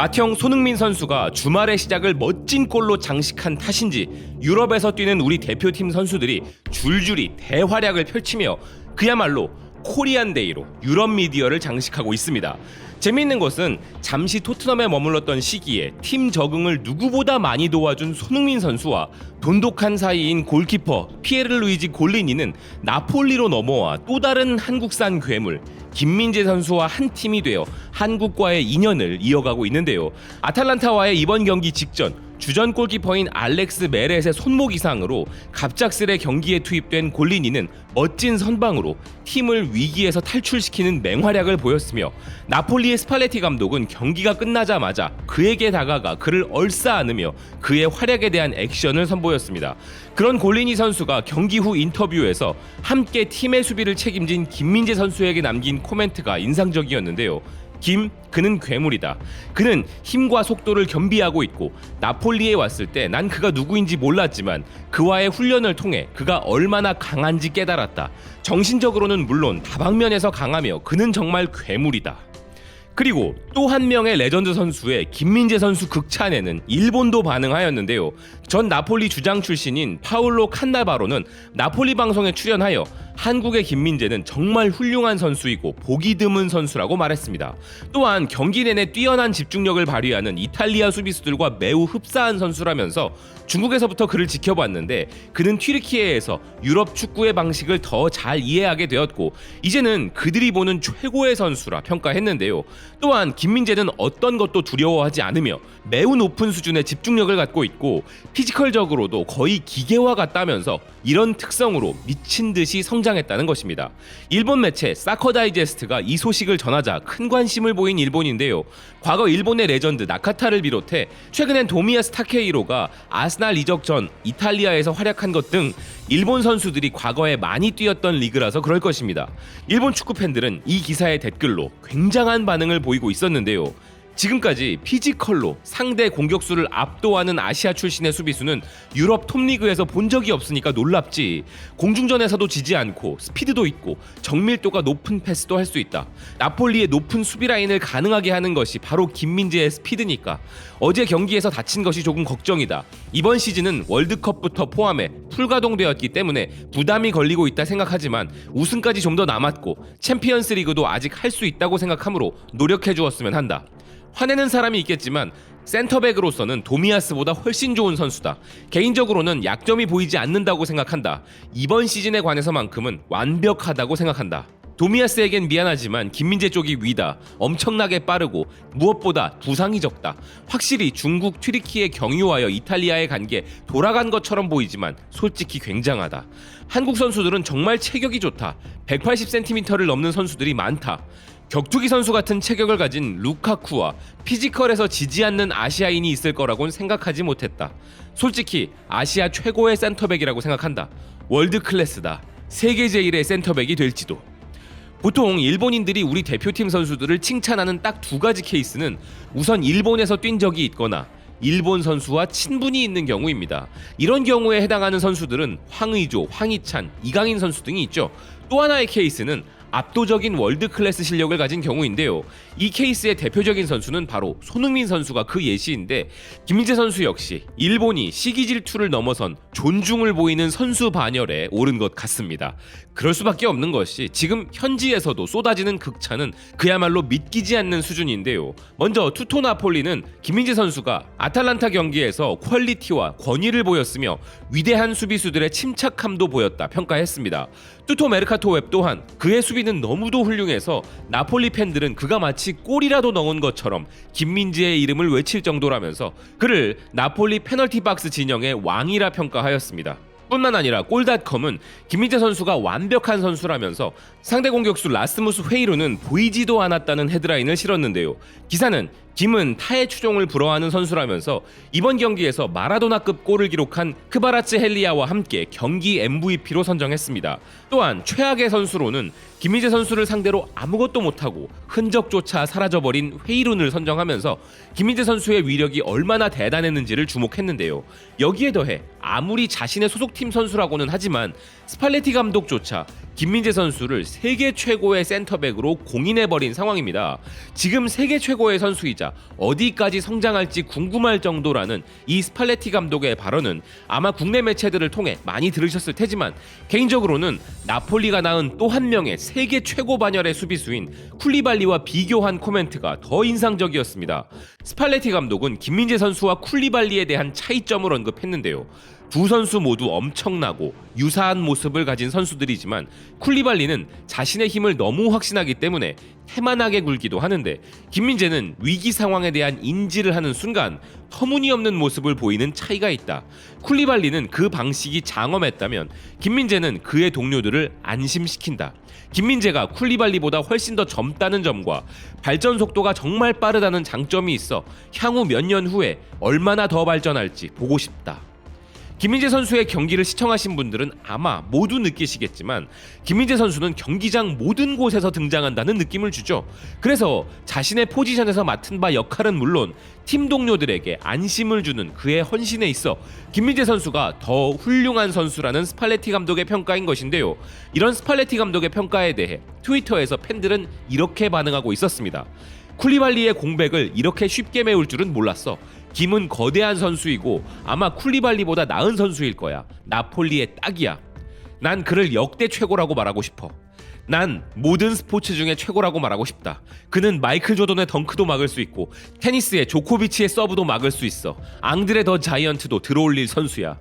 맏형 손흥민 선수가 주말의 시작을 멋진 골로 장식한 탓인지 유럽에서 뛰는 우리 대표팀 선수들이 줄줄이 대활약을 펼치며 그야말로 코리안 데이로 유럽 미디어를 장식하고 있습니다. 재미있는 것은 잠시 토트넘에 머물렀던 시기에 팀 적응을 누구보다 많이 도와준 손흥민 선수와 돈독한 사이인 골키퍼 피에르 루이지 골리니는 나폴리로 넘어와 또 다른 한국산 괴물 김민재 선수와 한 팀이 되어 한국과의 인연을 이어가고 있는데요. 아탈란타와의 이번 경기 직전 주전 골키퍼인 알렉스 메렛의 손목 이상으로 갑작스레 경기에 투입된 골리니는 멋진 선방으로 팀을 위기에서 탈출시키는 맹활약을 보였으며 나폴리의 스팔레티 감독은 경기가 끝나자마자 그에게 다가가 그를 얼싸 안으며 그의 활약에 대한 액션을 선보였습니다. 그런 골리니 선수가 경기 후 인터뷰에서 함께 팀의 수비를 책임진 김민재 선수에게 남긴 코멘트가 인상적이었는데요. 김 그는 괴물이다. 그는 힘과 속도를 겸비하고 있고 나폴리에 왔을 때 난 그가 누구인지 몰랐지만 그와의 훈련을 통해 그가 얼마나 강한지 깨달았다. 정신적으로는 물론 다방면에서 강하며 그는 정말 괴물이다. 그리고 또 한 명의 레전드 선수의 김민재 선수 극찬에는 일본도 반응하였는데요. 전 나폴리 주장 출신인 파울로 칸나바로는 나폴리 방송에 출연하여 한국의 김민재는 정말 훌륭한 선수이고 보기 드문 선수라고 말했습니다. 또한 경기 내내 뛰어난 집중력을 발휘하는 이탈리아 수비수들과 매우 흡사한 선수라면서 중국에서부터 그를 지켜봤는데 그는 튀르키예에서 유럽 축구의 방식을 더 잘 이해하게 되었고 이제는 그들이 보는 최고의 선수라 평가했는데요. 또한 김민재는 어떤 것도 두려워하지 않으며 매우 높은 수준의 집중력을 갖고 있고 피지컬적으로도 거의 기계와 같다면서 이런 특성으로 미친 듯이 성장했다는 것입니다. 일본 매체 사커 다이제스트가 이 소식을 전하자 큰 관심을 보인 일본인데요. 과거 일본의 레전드 나카타를 비롯해 최근엔 도미야 스 타케이로가 아스날 이적 전 이탈리아에서 활약한 것 등 일본 선수들이 과거에 많이 뛰었던 리그라서 그럴 것입니다. 일본 축구 팬들은 이 기사의 댓글로 굉장한 반응을 보이고 있었는데요. 지금까지 피지컬로 상대 공격수를 압도하는 아시아 출신의 수비수는 유럽 톱리그에서 본 적이 없으니까 놀랍지. 공중전에서도 지지 않고 스피드도 있고 정밀도가 높은 패스도 할 수 있다. 나폴리의 높은 수비 라인을 가능하게 하는 것이 바로 김민재의 스피드니까. 어제 경기에서 다친 것이 조금 걱정이다. 이번 시즌은 월드컵부터 포함해 풀가동되었기 때문에 부담이 걸리고 있다 생각하지만 우승까지 좀 더 남았고 챔피언스 리그도 아직 할 수 있다고 생각하므로 노력해 주었으면 한다. 화내는 사람이 있겠지만 센터백으로서는 도미아스보다 훨씬 좋은 선수다. 개인적으로는 약점이 보이지 않는다고 생각한다. 이번 시즌에 관해서만큼은 완벽하다고 생각한다. 도미아스에겐 미안하지만 김민재 쪽이 위다. 엄청나게 빠르고 무엇보다 부상이 적다. 확실히 중국 튀르키에 경유하여 이탈리아에 간 게 돌아간 것처럼 보이지만 솔직히 굉장하다. 한국 선수들은 정말 체격이 좋다. 180cm를 넘는 선수들이 많다. 격투기 선수 같은 체격을 가진 루카쿠와 피지컬에서 지지 않는 아시아인이 있을 거라곤 생각하지 못했다. 솔직히 아시아 최고의 센터백이라고 생각한다. 월드 클래스다. 세계 제일의 센터백이 될지도. 보통 일본인들이 우리 대표팀 선수들을 칭찬하는 딱 두 가지 케이스는 우선 일본에서 뛴 적이 있거나 일본 선수와 친분이 있는 경우입니다. 이런 경우에 해당하는 선수들은 황의조, 황희찬, 이강인 선수 등이 있죠. 또 하나의 케이스는 압도적인 월드 클래스 실력을 가진 경우인데요. 이 케이스의 대표적인 선수는 바로 손흥민 선수가 그 예시인데 김민재 선수 역시 일본이 시기 질투를 넘어선 존중을 보이는 선수 반열에 오른 것 같습니다. 그럴 수밖에 없는 것이 지금 현지에서도 쏟아지는 극찬은 그야말로 믿기지 않는 수준인데요. 먼저 투토 나폴리는 김민재 선수가 아탈란타 경기에서 퀄리티와 권위를 보였으며 위대한 수비수들의 침착함도 보였다 평가했습니다. 투토 메르카토 웹 또한 그의 수비는 너무도 훌륭해서 나폴리 팬들은 그가 마치 골이라도 넣은 것처럼 김민재의 이름을 외칠 정도라면서 그를 나폴리 페널티 박스 진영의 왕이라 평가하였습니다. 뿐만 아니라 골닷컴은 김민재 선수가 완벽한 선수라면서 상대 공격수 라스무스 회이로는 보이지도 않았다는 헤드라인을 실었는데요. 기사는 김은 타의 추종을 불허하는 선수라면서 이번 경기에서 마라도나급 골을 기록한 크바라츠 헬리아와 함께 경기 MVP로 선정했습니다. 또한 최악의 선수로는 김민재 선수를 상대로 아무것도 못하고 흔적조차 사라져버린 회이룬을 선정하면서 김민재 선수의 위력이 얼마나 대단했는지를 주목했는데요. 여기에 더해 아무리 자신의 소속팀 선수라고는 하지만 스팔레티 감독조차 김민재 선수를 세계 최고의 센터백으로 공인해버린 상황입니다. 지금 세계 최고의 선수이자 어디까지 성장할지 궁금할 정도라는 이 스팔레티 감독의 발언은 아마 국내 매체들을 통해 많이 들으셨을 테지만 개인적으로는 나폴리가 낳은 또 한 명의 세계 최고 반열의 수비수인 쿨리발리와 비교한 코멘트가 더 인상적이었습니다. 스팔레티 감독은 김민재 선수와 쿨리발리에 대한 차이점을 언급했는데요. 두 선수 모두 엄청나고 유사한 모습을 가진 선수들이지만 쿨리발리는 자신의 힘을 너무 확신하기 때문에 태만하게 굴기도 하는데 김민재는 위기 상황에 대한 인지를 하는 순간 터무니없는 모습을 보이는 차이가 있다. 쿨리발리는 그 방식이 장엄했다면 김민재는 그의 동료들을 안심시킨다. 김민재가 쿨리발리보다 훨씬 더 젊다는 점과 발전 속도가 정말 빠르다는 장점이 있어 향후 몇 년 후에 얼마나 더 발전할지 보고 싶다. 김민재 선수의 경기를 시청하신 분들은 아마 모두 느끼시겠지만 김민재 선수는 경기장 모든 곳에서 등장한다는 느낌을 주죠. 그래서 자신의 포지션에서 맡은 바 역할은 물론 팀 동료들에게 안심을 주는 그의 헌신에 있어 김민재 선수가 더 훌륭한 선수라는 스팔레티 감독의 평가인 것인데요. 이런 스팔레티 감독의 평가에 대해 트위터에서 팬들은 이렇게 반응하고 있었습니다. 쿨리발리의 공백을 이렇게 쉽게 메울 줄은 몰랐어. 김은 거대한 선수이고 아마 쿨리발리보다 나은 선수일 거야. 나폴리의 딱이야. 난 그를 역대 최고라고 말하고 싶어. 난 모든 스포츠 중에 최고라고 말하고 싶다. 그는 마이클 조던의 덩크도 막을 수 있고 테니스의 조코비치의 서브도 막을 수 있어. 앙드레 더 자이언트도 들어올릴 선수야.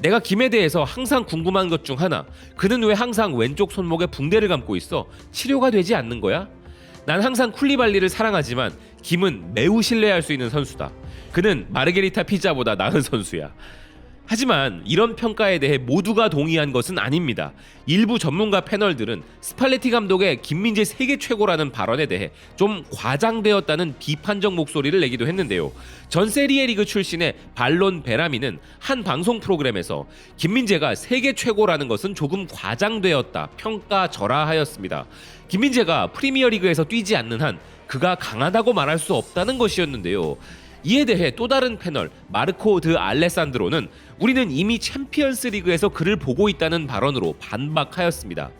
내가 김에 대해서 항상 궁금한 것 중 하나. 그는 왜 항상 왼쪽 손목에 붕대를 감고 있어? 치료가 되지 않는 거야? 난 항상 쿨리발리를 사랑하지만 김은 매우 신뢰할 수 있는 선수다. 그는 마르게리타 피자보다 나은 선수야. 하지만 이런 평가에 대해 모두가 동의한 것은 아닙니다. 일부 전문가 패널들은 스팔레티 감독의 김민재 세계 최고라는 발언에 대해 좀 과장되었다는 비판적 목소리를 내기도 했는데요. 전 세리에 리그 출신의 발론 베라미는 한 방송 프로그램에서 김민재가 세계 최고라는 것은 조금 과장되었다 평가절하하였습니다. 김민재가 프리미어 리그에서 뛰지 않는 한 그가 강하다고 말할 수 없다는 것이었는데요. 이에 대해 또 다른 패널 마르코 드 알레산드로는 우리는 이미 챔피언스 리그에서 그를 보고 있다는 발언으로 반박하였습니다.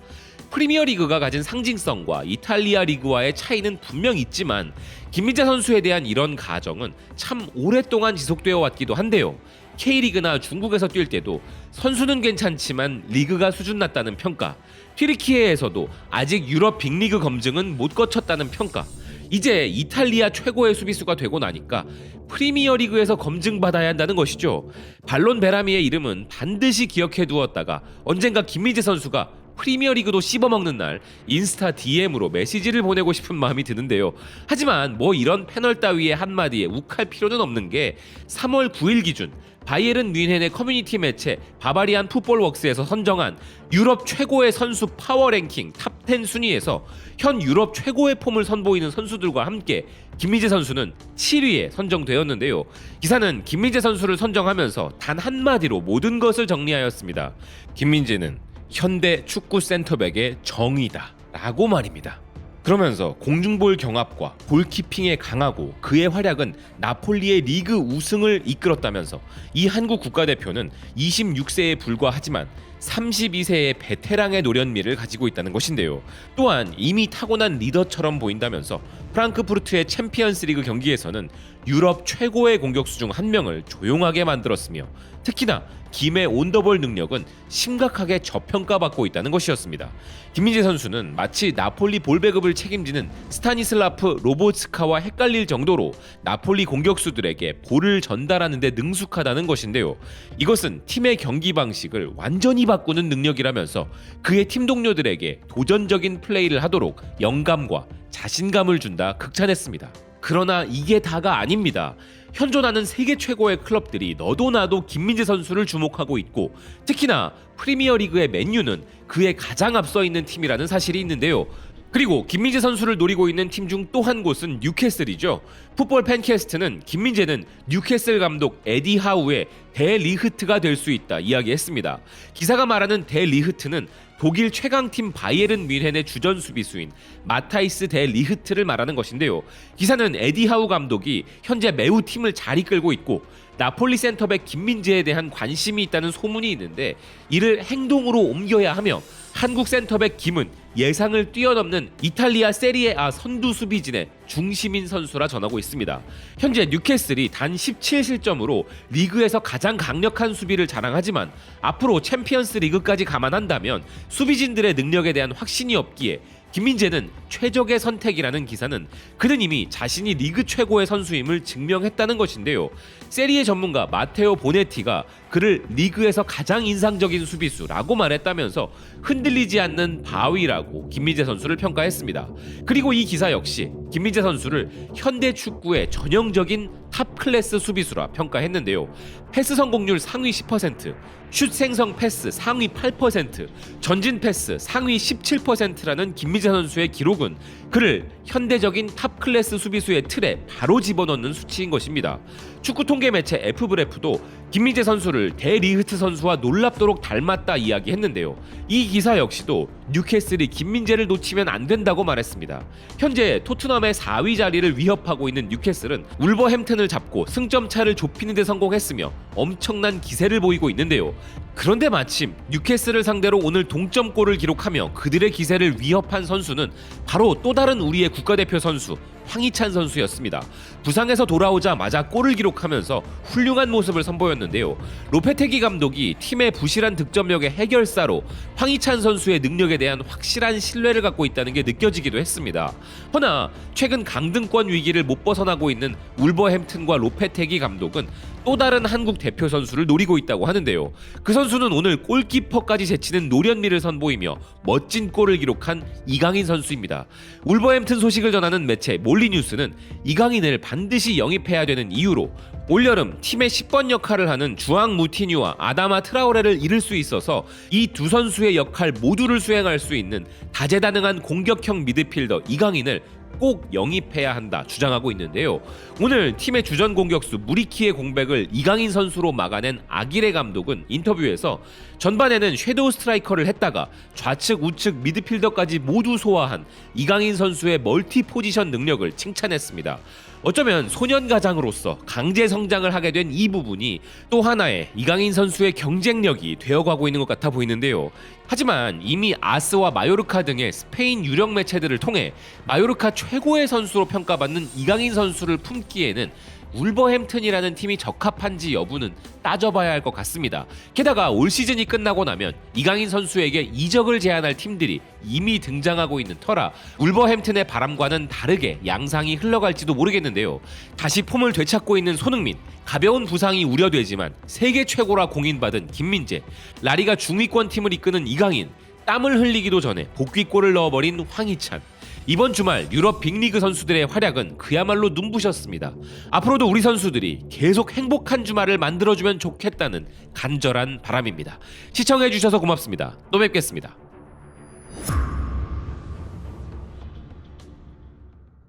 프리미어 리그가 가진 상징성과 이탈리아 리그와의 차이는 분명 있지만 김민재 선수에 대한 이런 가정은 참 오랫동안 지속되어 왔기도 한데요. K리그나 중국에서 뛸 때도 선수는 괜찮지만 리그가 수준 낮다는 평가, 튀르키예에서도 아직 유럽 빅리그 검증은 못 거쳤다는 평가, 이제 이탈리아 최고의 수비수가 되고 나니까 프리미어 리그에서 검증받아야 한다는 것이죠. 발론 베라미의 이름은 반드시 기억해 두었다가 언젠가 김민재 선수가 프리미어 리그도 씹어먹는 날 인스타 DM으로 메시지를 보내고 싶은 마음이 드는데요. 하지만 뭐 이런 패널 따위의 한마디에 욱할 필요는 없는 게 3월 9일 기준 바이에른 뮌헨의 커뮤니티 매체 바바리안 풋볼웍스에서 선정한 유럽 최고의 선수 파워 랭킹 탑10 순위에서 현 유럽 최고의 폼을 선보이는 선수들과 함께 김민재 선수는 7위에 선정되었는데요. 기사는 김민재 선수를 선정하면서 단 한마디로 모든 것을 정리하였습니다. 김민재는 현대 축구 센터백의 정의다. 라고 말입니다. 그러면서 공중볼 경합과 볼키핑에 강하고 그의 활약은 나폴리의 리그 우승을 이끌었다면서 이 한국 국가대표는 26세에 불과하지만 32세의 베테랑의 노련미를 가지고 있다는 것인데요. 또한 이미 타고난 리더처럼 보인다면서 프랑크푸르트의 챔피언스리그 경기에서는 유럽 최고의 공격수 중 한 명을 조용하게 만들었으며 특히나 김의 온더볼 능력은 심각하게 저평가받고 있다는 것이었습니다. 김민재 선수는 마치 나폴리 볼배급을 책임지는 스타니슬라프 로보츠카와 헷갈릴 정도로 나폴리 공격수들에게 볼을 전달하는 데 능숙하다는 것인데요. 이것은 팀의 경기 방식을 완전히 바꾸는 능력이라면서 그의 팀 동료들에게 도전적인 플레이를 하도록 영감과 자신감을 준다 극찬했습니다. 그러나 이게 다가 아닙니다. 현존하는 세계 최고의 클럽들이 너도 나도 김민재 선수를 주목하고 있고 특히나 프리미어리그의 맨유는 그에 가장 앞서 있는 팀이라는 사실이 있는데요. 그리고 김민재 선수를 노리고 있는 팀 중 또 한 곳은 뉴캐슬이죠. 풋볼 팬캐스트는 김민재는 뉴캐슬 감독 에디 하우의 대리흐트가 될 수 있다 이야기했습니다. 기사가 말하는 대리흐트는 독일 최강팀 바이에른 뮌헨의 주전 수비수인 마타이스 대 리흐트를 말하는 것인데요. 기사는 에디 하우 감독이 현재 매우 팀을 잘 이끌고 있고 나폴리 센터백 김민재에 대한 관심이 있다는 소문이 있는데 이를 행동으로 옮겨야 하며 한국 센터백 김은 예상을 뛰어넘는 이탈리아 세리에 A 선두 수비진의 중심인 선수라 전하고 있습니다. 현재 뉴캐슬이 단 17실점으로 리그에서 가장 강력한 수비를 자랑하지만 앞으로 챔피언스 리그까지 감안한다면 수비진들의 능력에 대한 확신이 없기에 김민재는 최적의 선택이라는 기사는 그는 이미 자신이 리그 최고의 선수임을 증명했다는 것인데요. 세리에 전문가 마테오 보네티가 그를 리그에서 가장 인상적인 수비수라고 말했다면서 흔들리지 않는 바위라고 김민재 선수를 평가했습니다. 그리고 이 기사 역시 김민재 선수를 현대 축구의 전형적인 탑 클래스 수비수라 평가했는데요. 패스 성공률 상위 10%, 슛 생성 패스 상위 8%, 전진 패스 상위 17%라는 김민재 선수의 기록은 그를 현대적인 탑 클래스 수비수의 틀에 바로 집어넣는 수치인 것입니다. 축구 통계 매체 F브레프도 김민재 선수를 대리흐트 선수와 놀랍도록 닮았다 이야기했는데요. 이 기사 역시도 뉴캐슬이 김민재를 놓치면 안 된다고 말했습니다. 현재 토트넘의 4위 자리를 위협하고 있는 뉴캐슬은 울버햄튼을 잡고 승점 차를 좁히는 데 성공했으며 엄청난 기세를 보이고 있는데요. 그런데 마침 뉴캐슬을 상대로 오늘 동점골을 기록하며 그들의 기세를 위협한 선수는 바로 또 다른 우리의 국가대표 선수 황희찬 선수였습니다. 부상에서 돌아오자마자 골을 기록하면서 훌륭한 모습을 선보였는데요. 로페테기 감독이 팀의 부실한 득점력의 해결사로 황희찬 선수의 능력에 대한 확실한 신뢰를 갖고 있다는 게 느껴지기도 했습니다. 허나 최근 강등권 위기를 못 벗어나고 있는 울버햄튼과 로페테기 감독은 또 다른 한국 대표 선수를 노리고 있다고 하는데요. 그 선수는 오늘 골키퍼까지 제치는 노련미를 선보이며 멋진 골을 기록한 이강인 선수입니다. 울버햄튼 소식을 전하는 매체 몰리뉴스는 이강인을 반드시 영입해야 되는 이유로 올여름 팀의 10번 역할을 하는 주앙 무티뉴와 아다마 트라오레를 잃을 수 있어서 이 두 선수의 역할 모두를 수행할 수 있는 다재다능한 공격형 미드필더 이강인을 꼭 영입해야 한다 주장하고 있는데요. 오늘 팀의 주전 공격수 무리키의 공백을 이강인 선수로 막아낸 아기레 감독은 인터뷰에서 전반에는 섀도우 스트라이커를 했다가 좌측 우측 미드필더까지 모두 소화한 이강인 선수의 멀티 포지션 능력을 칭찬했습니다. 어쩌면 소년 가장으로서 강제 성장을 하게 된 이 부분이 또 하나의 이강인 선수의 경쟁력이 되어가고 있는 것 같아 보이는데요. 하지만 이미 아스와 마요르카 등의 스페인 유력 매체들을 통해 마요르카 최고의 선수로 평가받는 이강인 선수를 품기에는 울버햄튼이라는 팀이 적합한지 여부는 따져봐야 할 것 같습니다. 게다가 올 시즌이 끝나고 나면 이강인 선수에게 이적을 제안할 팀들이 이미 등장하고 있는 터라 울버햄튼의 바람과는 다르게 양상이 흘러갈지도 모르겠는데요. 다시 폼을 되찾고 있는 손흥민, 가벼운 부상이 우려되지만 세계 최고라 공인받은 김민재, 라리가 중위권 팀을 이끄는 이강인, 땀을 흘리기도 전에 복귀골을 넣어버린 황희찬. 이번 주말 유럽 빅리그 선수들의 활약은 그야말로 눈부셨습니다. 앞으로도 우리 선수들이 계속 행복한 주말을 만들어주면 좋겠다는 간절한 바람입니다. 시청해주셔서 고맙습니다. 또 뵙겠습니다.